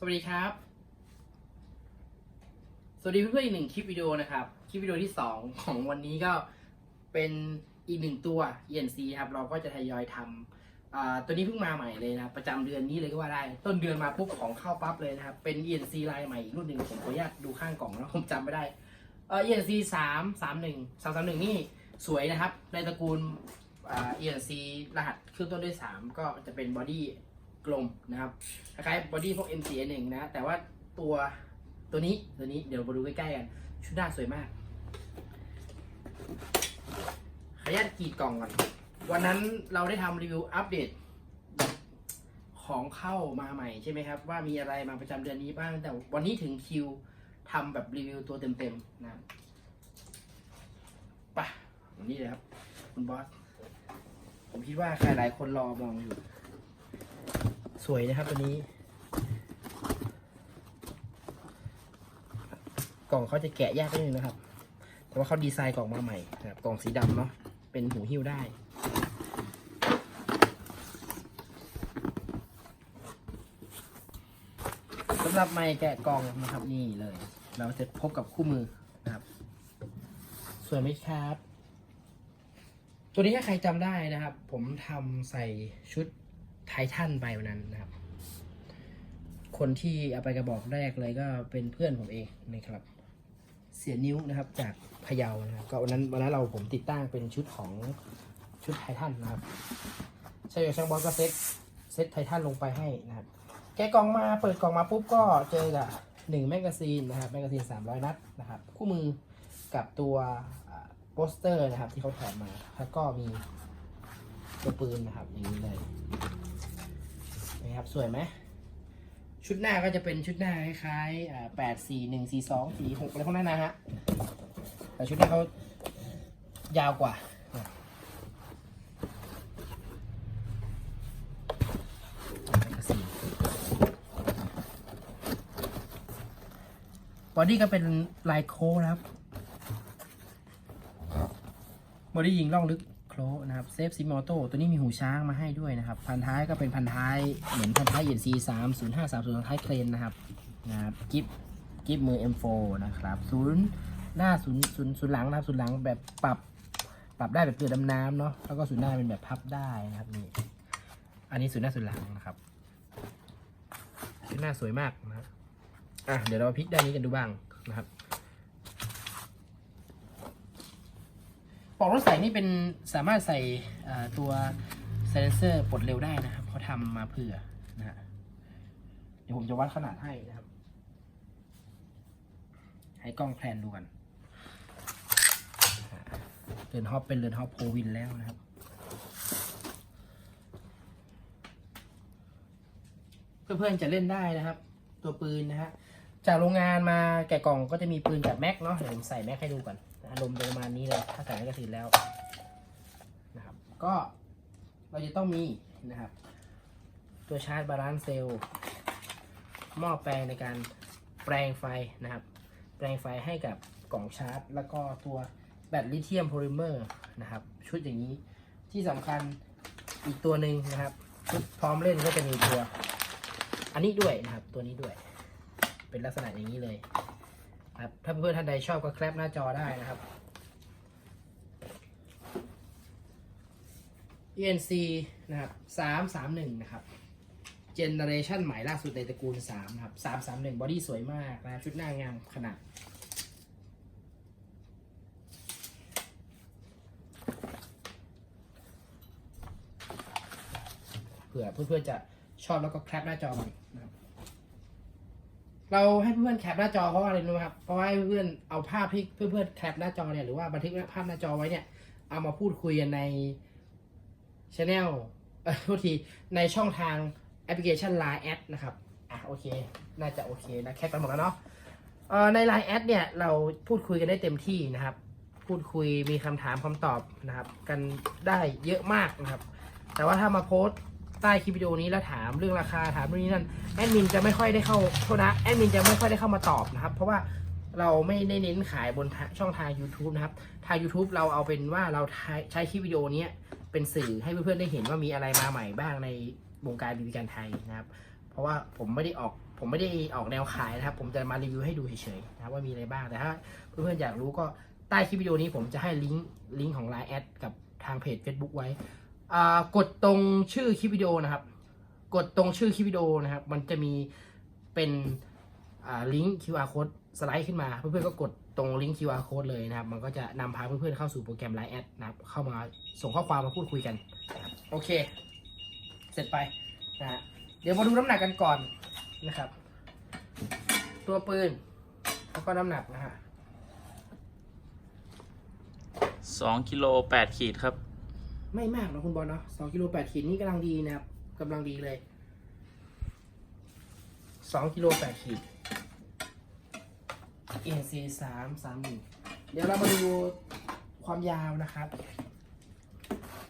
สวัสดีครับ สวัสดีเพื่อนๆอีกหนึ่งคลิปวิดีโอนะครับ คลิปวิดีโอที่สองของวันนี้ก็เป็นอีกหนึ่งตัว ENC ครับเราก็จะทยอยทำตัวนี้เพิ่งมาใหม่เลยนะประจำเดือนนี้เลยก็ว่าได้ ต้นเดือนมาปุ๊บของเข้าปั๊บเลยนะครับ เป็น ENC ลายใหม่อีกรุ่นหนึ่งผมขออนุญาตดูข้างกล่องนะผมจำไม่ได้เอ่อ ENC สามสามหนึ่งสามสามหนึ่งนี่สวยนะครับ ในตระกูลเอ่า ENC รหัสขึ้นต้นด้วยสามก็จะเป็นบอดี้ กลมนะครับคล้ายๆบอดี้พวก MCN หนึ่งนะ แต่ว่าตัวตัวนี้ตัวนี้เดี๋ยวมาดูใกล้ๆกัน ชุดหน้าสวยมากขออนุญาตกรีดกล่องก่อน วันนั้นเราได้ทำรีวิวอัปเดต ของเข้ามาใหม่ใช่ไหมครับ ว่ามีอะไรมาประจำเดือนนี้บ้าง แต่วันนี้ถึงคิวทำแบบรีวิวตัวเต็มๆนะไปะวันนี้เลยครับ คุณบอส ผมคิดว่าใครหลายคนรอมองอยู่ สวยนะครับตัวนี้ กล่องเขาจะแกะยากนิดนึงนะครับ แต่ว่าเขาดีไซน์กล่องมาใหม่นะครับกล่องสีดำเนาะเป็นหูหิ้วได้สำหรับไม้แกะกล่องนะครับนี่เลย เราจะพบกับคู่มือนะครับสวยไหมครับ ตัวนี้ถ้าใครจำได้นะครับ ผมทำใส่ชุด ไททันไปวันนั้นนะครับ คนที่เอาไปกระบอกแรกเลยก็เป็นเพื่อนผมเองนะครับ เสียนิ้วนะครับ จากพะเยานะครับก็วันนั้นวันนั้นเราผมติดตั้งเป็นชุดของชุดไททันนะครับใช่ช่างบอลก็เซ็ตเซ็ตไททันลงไปให้นะครับ แกกล่องมาเปิดกล่องมาปุ๊บก็เจอกับหนึ่งแมกกาซีนนะครับแมกกาซีน 300 นัดนะครับ คู่มือกับตัวโปสเตอร์นะครับที่เขาแถมมา แล้วก็มีตัวปืนนะครับอย่างนี้เลย นะครับสวยไหมชุดหน้าก็จะเป็นชุดหน้าคล้ายๆแปดสี่หนึ่งสี่สองสี่หกอะไรพวกนั้นนะฮะแต่ชุดหน้าเขายาวกว่าบอดี้ก็เป็นลายโค้งนะครับบอดี้ยิงล่องลึก ลนะครับเซฟซิมอโต้ตัวนี้มีหูช้างมาให้ด้วยนะครับ พันท้ายก็เป็นพันท้ายเหมือนพันท้ายเอ็นซีสามศูนย์ห้าสามศูนย์ท้ายเครนนะครับนะครับกิฟกิฟมือ M4 นะครับศูนย์หน้าศูนย์ศูนย์ศูนย์หลังนะครับศูนย์หลังแบบปรับปรับได้แบบเรือดำน้ำเนาะแล้วก็ศูนย์หน้าเป็นแบบพับได้นะครับนี่อันนี้ศูนย์หน้าศูนย์หลังนะครับศูนย์หน้าสวยมากนะครับอะเดี๋ยวเราพลิกด้านนี้กันดูบ้างนะครับ ปลอกรถใส่นี่เป็นสามารถใส่ตัวเซนเซอร์ปลดเร็วได้นะครับเขาทำมาเผื่อนะฮะเดี๋ยวผมจะวัดขนาดให้นะครับ ให้กล้องแพลนดูกันเรือนฮอปเป็นเรือนฮอปโพวินแล้วนะครับเพื่อนๆจะเล่นได้นะครับ ตัวปืนนะฮะจากโรงงานมาแกะกล่องก็จะมีปืนกับแม็กเนาะเดี๋ยวผมใส่แม็กให้ดูก่อน อารมณ์ประมาณนี้เลย ถ้าใส่แมกกาซีนแล้วนะครับ ก็เราจะต้องมีนะครับ ตัวชาร์จบาลานซ์เซลล์หม้อแปลงในการแปลงไฟนะครับ แปลงไฟให้กับกล่องชาร์จ แล้วก็ตัวแบตลิเธียมโพลิเมอร์นะครับ ชุดอย่างนี้ที่สำคัญอีกตัวหนึ่งนะครับ ชุดพร้อมเล่นก็จะมีตัว อันนี้ด้วยนะครับ ตัวนี้ด้วย เป็นลักษณะอย่างนี้เลย ครับถ้าเพื่อนท่านใดชอบก็แคปหน้าจอได้นะครับ ENC นะครับสามสามหนึ่งนะครับ เจเนเรชันใหม่ล่าสุดในตระกูลสามครับสามสามหนึ่งบอดี้สวยมากนะชุดหน้างามขนาดเผื่อเพื่อนๆจะชอบแล้วก็แคปหน้าจอมันนะครับ เราให้เพื่อนแคปหน้าจอเพราะอะไรรู้ไหมครับ เพราะว่าให้เพื่อนเอาภาพที่เพื่อนๆแคปหน้าจอเนี่ยหรือว่าบันทึกภาพหน้าจอไว้เนี่ย เอามาพูดคุยกันในช anel เออโทษทีในช่องทางแอปพลิเคชัน Line แอดนะครับ อะโอเค น่าจะโอเคนะแคปไปหมดแล้วเนาะเอ่อใน Line แอดเนี่ยเราพูดคุยกันได้เต็มที่นะครับ พูดคุยมีคำถามคำตอบนะครับ กันได้เยอะมากนะครับ แต่ว่าถ้ามาโพสต์ ใต้คลิปวิดีโอนี้แล้วถามเรื่องราคาถามเรื่องนี้นั่นแอดมินจะไม่ค่อยได้เข้าโทษนะแอดมินจะไม่ค่อยได้เข้ามาตอบนะครับ เพราะว่าเราไม่ได้เน้นขายบนช่องทาง YouTube นะครับ ทาง YouTube เราเอาเป็นว่าเราใช้คลิปวิดีโอนี้เป็นสื่อให้เพื่อนๆได้เห็นว่ามีอะไรมาใหม่บ้างในวงการบินการไทยนะครับ เพราะว่าผมไม่ได้ออกผมไม่ได้ออกแนวขายนะครับ ผมจะมารีวิวให้ดูเฉยๆนะครับว่ามีอะไรบ้างแต่ถ้าเพื่อนๆอยากรู้ก็ใต้คลิปวิดีโอนี้ผมจะให้ลิงก์ลิงก์ของ Line แอดกับทางเพจ Facebook ไว้ กดตรงชื่อคลิปวิดีโอนะครับ กดตรงชื่อคลิปวิดีโอนะครับ มันจะมีเป็นลิงก์ QR code สไลด์ขึ้นมาเพื่อนๆก็กดตรงลิงก์ QR code เลยนะครับ มันก็จะนำพาเพื่อนๆเข้าสู่โปรแกรม Line แอดนะครับ เข้ามาส่งข้อความมาพูดคุยกัน โอเค เสร็จไปนะเดี๋ยวมาดูน้ำหนักกันก่อนนะครับ ตัวปืนแล้วก็น้ำหนักนะฮะสองกิโลแปดขีดครับ ไม่มากนะคุณบอลเนาะสองกิโลแปดขีดนี่กำลังดีนะครับกำลังดีเลยสองกิโลแปดขีดเอ็นซีสามสามหนึ่งเดี๋ยวเรามาดูความยาวนะครับ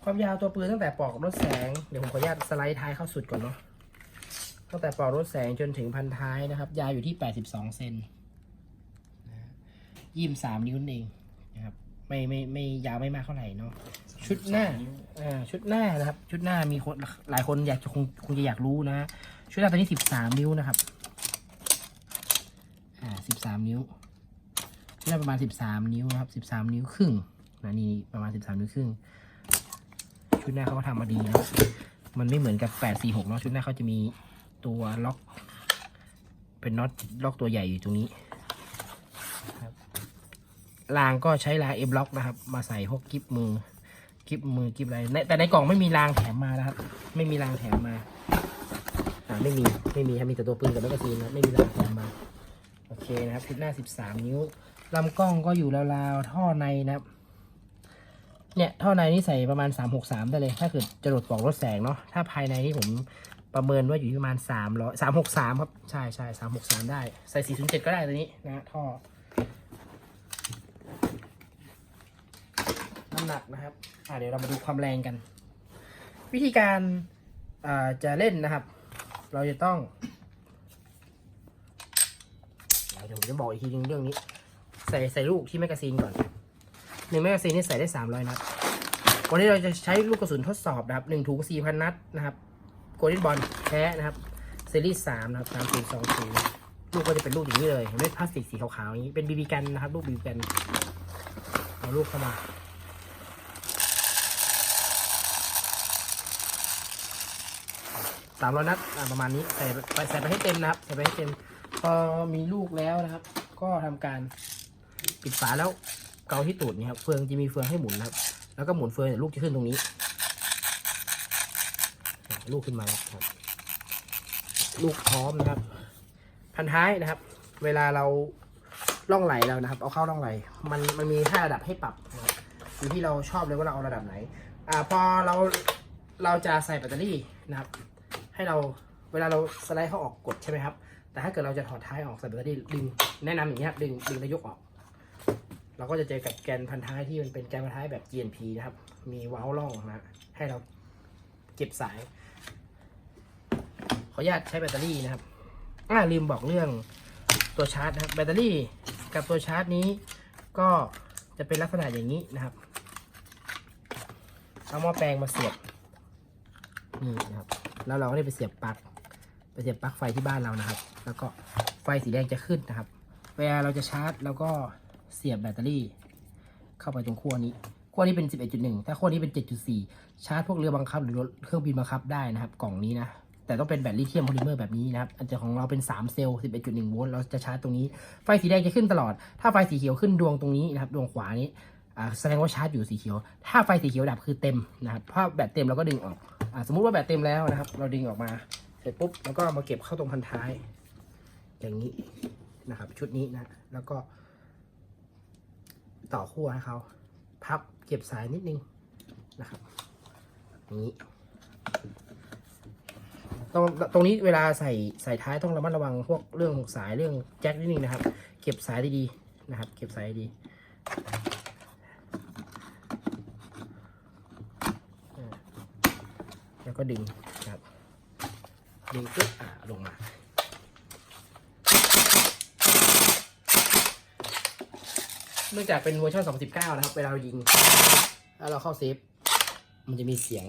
ความยาวตัวปืนตั้งแต่ปลอกกับรถแสง เดี๋ยวผมขออนุญาตสไลด์ท้ายเข้าสุดก่อนเนาะตั้งแต่ปลอกรถแสงจนถึงพันท้ายนะครับ ยาวอยู่ที่แปดสิบสองเซนยี่สามนิ้วนั่นเองนะครับ ไม่ไม่ไม่ยาวไม่มากเท่าไหร่เนาะ ชุดหน้าอ่าชุดหน้านะครับ ชุดหน้ามีคนหลายคนอยากจะคงคงจะอยากรู้นะ ชุดหน้าตัวนี้สิบสามนิ้วนะครับ อ่าสิบสามนิ้ว ชุดหน้าประมาณสิบสามนิ้วนะครับสิบสามนิ้วครึ่งนะนี่ประมาณสิบสามนิ้วครึ่ง ชุดหน้าเขาก็ทำมาดีนะมันไม่เหมือนกับแปดสี่หกเนาะชุดหน้าเขาจะมีตัวล็อก เป็นน็อตล็อกตัวใหญ่อยู่ตรงนี้รางก็ใช้รางเอ็บล็อกนะครับ มาใส่พวกกิฟมือ กิฟมือกิฟอะไรในแต่ในกล่องไม่มีรางแถมมานะครับ ไม่มีรางแถมมา อ่าไม่มีไม่มีครับมีแต่ตัวปืนกับแมกกาซีนนะไม่มีรางแถมมา โอเคนะครับชุดหน้า 13 นิ้วลำกล้องก็อยู่ราวๆท่อในนะครับ เนี่ยท่อในนี่ใส่ประมาณ 363 ได้เลย ถ้าเกิดจะโดดปลอกรถแสงเนาะถ้าภายในนี่ผมประเมินว่าอยู่ที่ประมาณ300 363 ครับ ใช่ใช่363 ได้ ใส่ 407 ก็ได้ตัวนี้นะท่อ น้ำ หนักนะครับอ่าเดี๋ยวเรามาดูความแรงกัน วิธีการอ่าจะเล่นนะครับ เราจะต้องเดี๋ยวผมจะบอกอีกทีนึงเรื่องนี้ ใส่ใส่ลูกที่แมกกาซีนก่อนหนึ่งแมกกาซีนนี่ใส่ได้สามร้อยนัดวันนี้เราจะใช้ลูกกระสุนทดสอบนะครับหนึ่งถุงสี่พันนัดนะครับโกลเด้นบอลแท้นะครับซีรีส์สามนะครับสามศูนย์สองศูนย์ลูกก็จะเป็นลูกอย่างนี้เลยเห็นไหมพลาสติกสีขาวๆอย่างนี้เป็นบีบีกันนะครับ ลูกบีบีกันเอาลูกเข้ามา สามร้อยนัดอ่าประมาณนี้ใส่ไปใส่ไปให้เต็มนะครับ ใส่ไปให้เต็ม พอมีลูกแล้วนะครับ ก็ทำการปิดฝาแล้วเกาที่ตูดนี่ครับเฟืองจะมีเฟืองให้หมุนนะครับ แล้วก็หมุนเฟืองเดี๋ยวลูกจะขึ้นตรงนี้ ลูกขึ้นมาแล้วครับ ลูกพร้อมนะครับ พันท้ายนะครับ เวลาเราล่องไหลเรานะครับ เอาเข้าล่องไหล มันมันมีห้าระดับให้ปรับอยู่ที่เราชอบเลยว่าเราเอาระดับไหน อ่าพอเราเราจะใส่แบตเตอรี่นะครับ ให้เราเวลาเราสไลด์เขาออกกดใช่ไหมครับ แต่ถ้าเกิดเราจะถอดท้ายออกใส่แบตเตอรี่ดึงแนะนำอย่างนี้ครับดึงดึงแล้วยกออก เราก็จะเจอกับแกนพันท้ายที่มันเป็นแกนพันท้ายแบบ GNP นะครับ มีเว้าล่องนะให้เราเก็บสาย ขออนุญาตใช้แบตเตอรี่นะครับอ่าลืมบอกเรื่องตัวชาร์จนะครับแบตเตอรี่กับตัวชาร์จนี้ก็จะเป็นลักษณะอย่างนี้นะครับเอาหม้อแปลงมาเสียบนี่นะครับ แล้วเราก็ได้ไปเสียบปลั๊กไปเสียบปลั๊กไฟที่บ้านเรานะครับ แล้วก็ไฟสีแดงจะขึ้นนะครับ เวลาเราจะชาร์จเราก็เสียบแบตเตอรี่ เข้าไปตรงขั้วนี้ขั้วนี้เป็น 11.1 ถ้าขั้วนี้เป็น 7.4 ชาร์จพวกเรือบังคับ หรือรถเครื่องบินบังคับได้นะครับ กล่องนี้นะแต่ต้องเป็นแบตลิเธียมโพลิเมอร์แบบนี้นะครับ อันจะของเราเป็น 3 เซลล์ 11.1 โวลต์ เราจะชาร์จตรงนี้ ไฟสีแดงจะขึ้นตลอด ถ้าไฟสีเขียวขึ้นดวงตรงนี้นะครับ ดวงขวานี้ แสดงว่าชาร์จอยู่สีเขียว ถ้าไฟสีเขียวดับคือเต็มนะครับถ้าแบตเต็มเราก็ดึงออกอสมมุติว่าแบตเต็มแล้วนะครับ เราดึงออกมา เสร็จปุ๊บแล้วก็มาเก็บเข้าตรงพันท้าย อย่างนี้นะครับ ชุดนี้นะ แล้วก็ ต่อขั้วให้เขาพับเก็บสายนิดนึงนะครับนี้ตรงตรงนี้เวลาใส่ใส่ท้ายต้องระมัดระวังพวกเรื่องสายเรื่องแจ็คนิดนึงนะครับ เก็บสายดีๆนะครับ เก็บสายดีอ่า แล้วก็ดึงนะครับ ดึงปุ๊บอ่าลงมาเนื่องจากเป็นเวอร์ชัน2019 นะครับ เวลาเรายิงแล้วเราเข้าเซฟ มันจะมีเสียง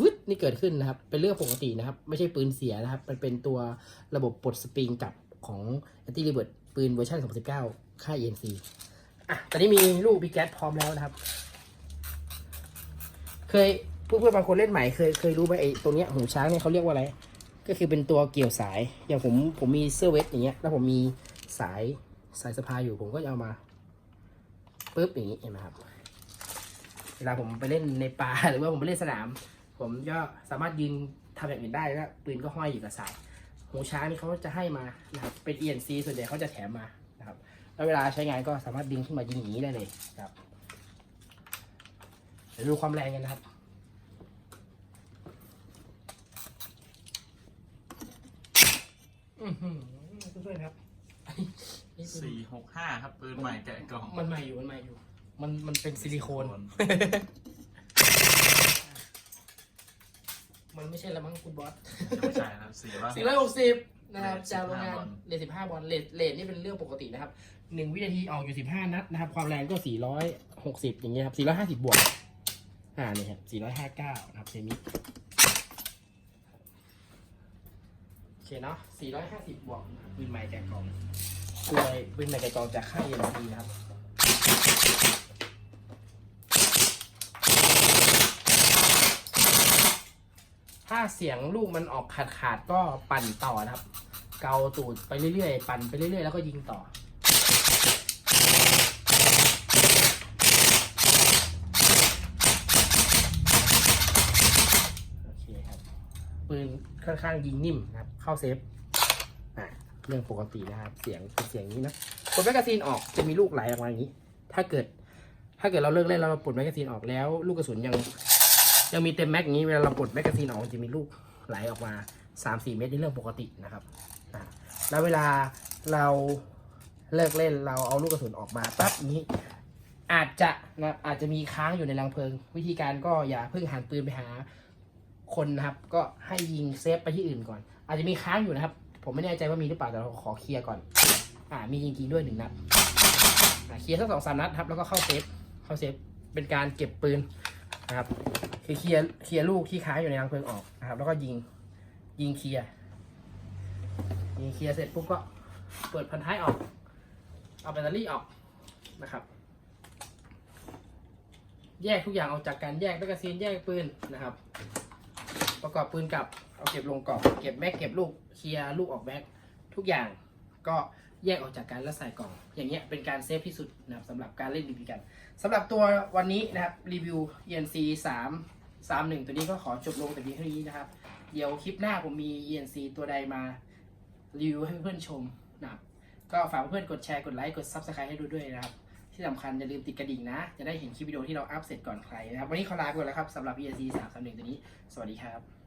วึดนี่เกิดขึ้นนะครับ เป็นเรื่องปกตินะครับ ไม่ใช่ปืนเสียนะครับ มันเป็นตัวระบบปลดสปริงกลับของ anti r e v e r ปืนเวอร์ชัน2019 ค่าย ENC อะ ตอนนี้มีลูกบีแก๊สพร้อมแล้วนะครับ เคย เพื่อนๆบางคนเล่นใหม่เคยเคยรู้ไหมไอ้ตัวเนี้ยหูช้างเนี่ยเขาเรียกว่าอะไร ก็คือเป็นตัวเกี่ยวสายอย่างผมผมมีเสื้อเวสอย่างเงี้ยแล้วผมมีสายสายสะพายอยู่ผมก็จะเอามาปุ๊บอย่างนี้เห็นไหมครับเวลาผมไปเล่นในป่าหรือว่าผมไปเล่นสนาม ผมก็สามารถยืนทำอย่างอื่นได้แล้วปืนก็ห้อยอยู่กับสายหูช้างนี่เขาจะให้มานะครับเป็น ENC ส่วนใหญ่เขาจะแถมมานะครับแล้วเวลาใช้งานก็สามารถดึงขึ้นมายิงอย่างนี้ได้เลยครับเดี๋ยวดูความแรงกันนะครับ อือหือเพื่อนๆครับนี่คือสี่หกห้าครับปืนใหม่แกะกล่องมันใหม่อยู่มันใหม่อยู่ มันมันเป็นซิลิโคน มันไม่ใช่ละมั้งคุณบอส ไม่ใช่ครับสี่ร้อยสี่ร้อยหกสิบนะครับเรทจากโรงงาน15บอลเลทสิบห้าบอลเลทเลทนี่เป็นเรื่องปกตินะครับหนึ่งวินาทีออกอยู่สิบห้านัดนะครับ ความแรงก็สี่ร้อยหกสิบอย่างเงี้ยครับสี่ร้อยห้าสิบบวก อ่า นี่ครับสี่ร้อยห้าเก้านะครับเซมิโอ เคเนาะ450 บวกนะครับปืนใหม่แกะกล่องตัวปืนใหม่แกะกล่องจากค่ายเอ็นซีนะครับถ้าเสียงลูกมันออกขาดขาดๆก็ปั่นต่อนะครับ เกาตูดไปเรื่อยๆ ปั่นไปเรื่อยๆ แล้วก็ยิงต่อเคครับ ปืน ค่อนข้างยิงนิ่มนะครับ เข้าเซฟอะเรื่องปกตินะครับ เสียงเป็นเสียงนี้นะปลดแมกกาซีนออกจะมีลูกไหลออกมาอย่างนี้ ถ้าเกิด ถ้าเกิดเราเลิกเล่นแล้วเราปลดแมกกาซีนออกแล้ว ลูกกระสุนยังยังมีเต็มแม็กนี้เวลาเราปลดแมกกาซีนออกมันจะมีลูกไหลออกมา 3-4 เม็ดนี่เรื่องปกตินะครับแล้วเวลาเราเลิกเล่นเราเอาลูกกระสุนออกมาปั๊บนี้ อาจจะนะอาจจะมีค้างอยู่ในรังเพลิง วิธีการก็อย่าเพิ่งหันปืนไปหา คนนะครับ ก็ให้ยิงเซฟไปที่อื่นก่อน อาจจะมีค้างอยู่นะครับ ผมไม่แน่ใจว่ามีหรือเปล่าแต่เราขอเคลียร์ก่อน อ่า มีจริงๆด้วยหนึ่งนัดเคลียร์สักสองสามนัดครับ แล้วก็เข้าเซฟ เข้าเซฟ เป็นการเก็บปืนนะครับ คือเคลียร์ เคลียร์ลูกที่ค้างอยู่ในรังเพลิงออกนะครับ แล้วก็ยิง ยิงเคลียร์ ยิงเคลียร์เสร็จปุ๊บก็เปิดพันท้ายออก เอาแบตเตอรี่ออกนะครับ แยกทุกอย่างออกจากกันแยกแมกกาซีนแยกปืนนะครับ ประกอบปืนกลับเอาเก็บลงกล่องเก็บแม็กเก็บลูกเคลียร์ลูกออกแม็กทุกอย่างก็แยกออกจากกันแล้วใส่กล่อง อย่างเงี้ยเป็นการเซฟที่สุดนะครับสำหรับการเล่นบีบีกันสำหรับตัววันนี้นะครับรีวิว ENC 3 3 1 ตัวนี้ก็ขอจบลงแต่เพียงเท่านี้นะครับ เดี๋ยวคลิปหน้าผมมี ENC ตัวใดมารีวิวให้เพื่อนๆชมนะครับก็ฝากเพื่อนกดแชร์กดไลค์กด Subscribe ให้ดูด้วยนะครับ ที่สำคัญอย่าลืมติดกระดิ่งนะ จะได้เห็นคลิปวิดีโอที่เราอัพเสร็จก่อนใครนะครับ วันนี้ขอลาไปก่อนแล้วครับสำหรับ ESC 3 3 1 ตัวนี้ สวัสดีครับ